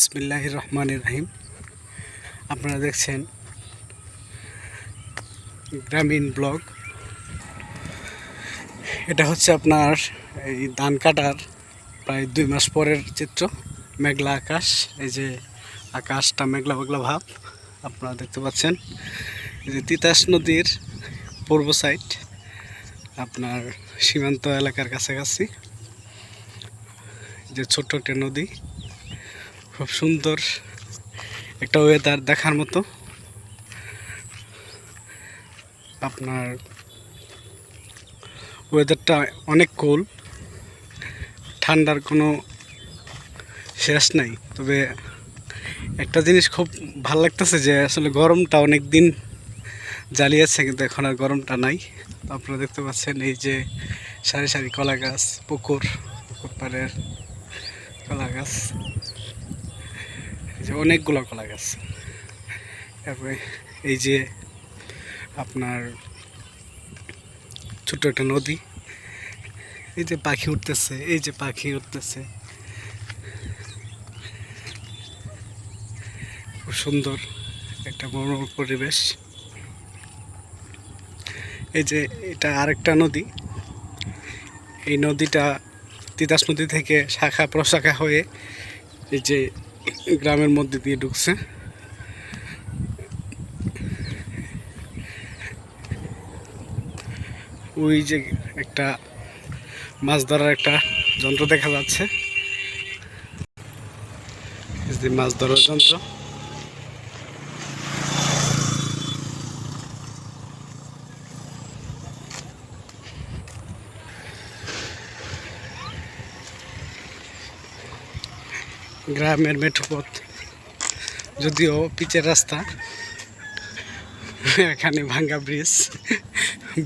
বিসমিল্লাহ রহমান রাহিম। আপনারা দেখছেন গ্রামীণ ব্লগ। এটা হচ্ছে আপনার এই ধান কাটার প্রায় দুই মাস পরের চিত্র, মেঘলা আকাশ। এই যে আকাশটা মেঘলা মেঘলা ভাব, আপনারা দেখতে পাচ্ছেন। এই যে তিতাস নদীর পূর্ব সাইড আপনার সীমান্ত এলাকার কাছাকাছি। যে ছোট্ট একটা নদী। খুব সুন্দর একটা ওয়েদার দেখার মতো। আপনার ওয়েদারটা অনেক কুল ঠান্ডার কোনো শেষ নাই। তবে একটা জিনিস খুব ভালো লাগতেছে যে, আসলে গরমটা অনেক দিন জ্বালিয়েছে, কিন্তু এখন আর গরমটা নাই। আপনারা দেখতে পাচ্ছেন এই যে সারি সারি কলা গাছ পুকুর পুকুর পাড়ের কলা গাছ যে অনেকগুলো কলা গাছ। তারপরে এই যে আপনার ছোট একটা নদী। এই যে পাখি উঠতেছে, এই যে পাখি উঠতেছে। খুব সুন্দর একটা মনোরম পরিবেশ। এই যে এটা আরেকটা নদী। এই নদীটা তিতাস নদী থেকে শাখা প্রশাখা হয়ে এই যে গ্রামের মধ্যে দিয়ে ঢুকছে। ওই যে একটা মাছ ধরার একটা যন্ত্র দেখা যাচ্ছে। মাছ ধরার যন্ত্র। গ্রামের মেঠোপথ যদিও পিচের রাস্তা, এখানে ভাঙ্গা ব্রিজ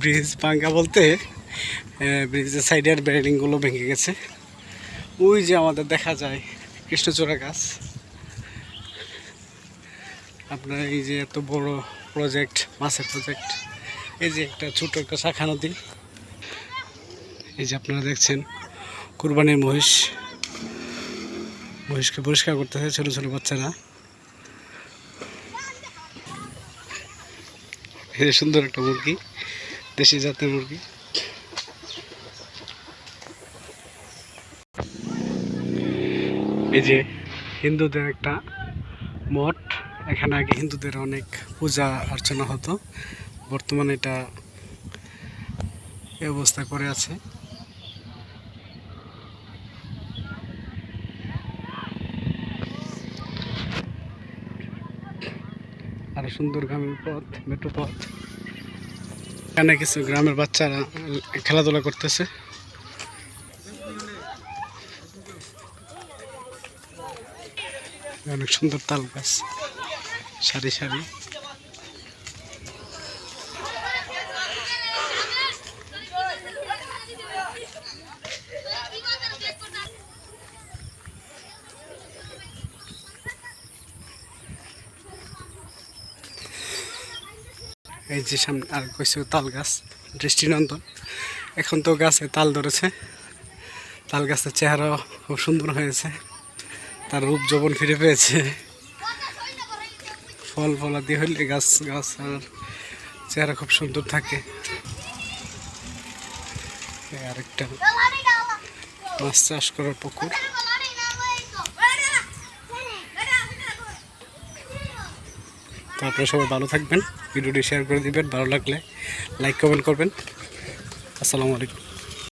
ব্রিজ ভাঙ্গা বলতে ব্রিজের সাইডের বিল্ডিংগুলো ভেঙে গেছে। ওই যে আমাদের দেখা যায়, কৃষ্ণচূড়া গাছ। আপনার এই যে এত বড় প্রজেক্ট মাছের প্রজেক্ট এই যে একটা ছোট একটা শাখা নদী। এই যে আপনারা দেখছেন, কুরবানির মহিষ। মহিষকে পরিষ্কার করতেছে ছোট ছোট বাচ্চারা। সুন্দর একটা মুরগি, দেশি জাতের মুরগি। এই যে হিন্দুদের একটা মঠ, এখানে আগে হিন্দুদের অনেক পূজা অর্চনা হতো। বর্তমানে এটা এই অবস্থা করে আছে। আরও সুন্দর গ্রামের পথ, মেট্রো পথ। এখানে কিছু গ্রামের বাচ্চারা খেলাধুলা করতেছে। অনেক সুন্দর তাল গাছ, সারি সারি। এই যে সামনে আর কিছু তাল গাছ, দৃষ্টিনন্দন। এখন তো গাছে তাল ধরেছে। তাল গাছের চেহারা খুব সুন্দর হয়েছে। তার রূপ যৌবন ফিরে পেয়েছে। ফল ফলাদি হইলে গাছ গাছ আর চেহারা খুব সুন্দর থাকে। আরেকটা মাছ চাষ করার পুকুর। আপনারা সবাই ভালো থাকবেন। ভিডিওটি শেয়ার করে দিবেন, ভালো লাগলে লাইক কমেন্ট করবেন। আসসালামু আলাইকুম।